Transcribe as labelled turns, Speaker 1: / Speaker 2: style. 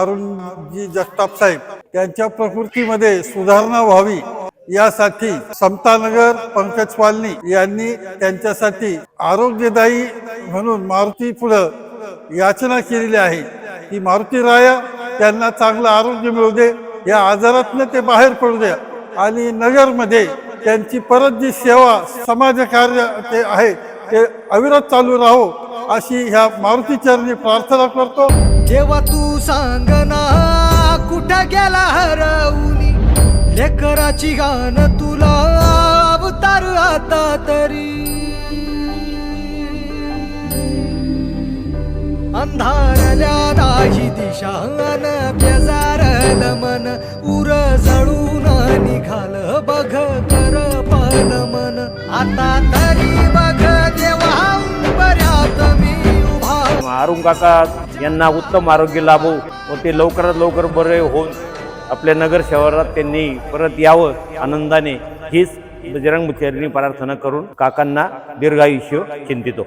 Speaker 1: अरुणजी जगताप साहेब त्यांच्या प्रकृतीमध्ये सुधारणा व्हावी यासाठी समतानगर पंकज पालनी यांनी त्यांच्यासाठी आरोग्यदायी म्हणून मारुती पुढं याचना केलेली आहे. की मारुती राया त्यांना चांगलं आरोग्य मिळू दे या आजारातनं ते बाहेर पडू द्या आणि नगरमध्ये त्यांची परत जी सेवा समाजकार्य ते आहे ते अविरत चालू राहो अशी ह्या मारुती चरणी प्रार्थना करतो.
Speaker 2: जेव्हा तू सांग ना कुठं गेला हरवूनी लेकराची गाण तुला अवतार आता तरी. अंधारल्या नाही दिशान बेजारल मन उर जळून निघाल बघ कर पल मन. आता तरी बघ देवा बऱ्यात मी उभा.
Speaker 3: अरुण काका यांना उत्तम आरोग्य लाभो व ते लवकरात लवकर बरे होऊन आपल्या नगर शहरात त्यांनी परत यावं आनंदाने हीच बजरंग चरणी प्रार्थना करून काकांना दीर्घायुष्य चिंतितो.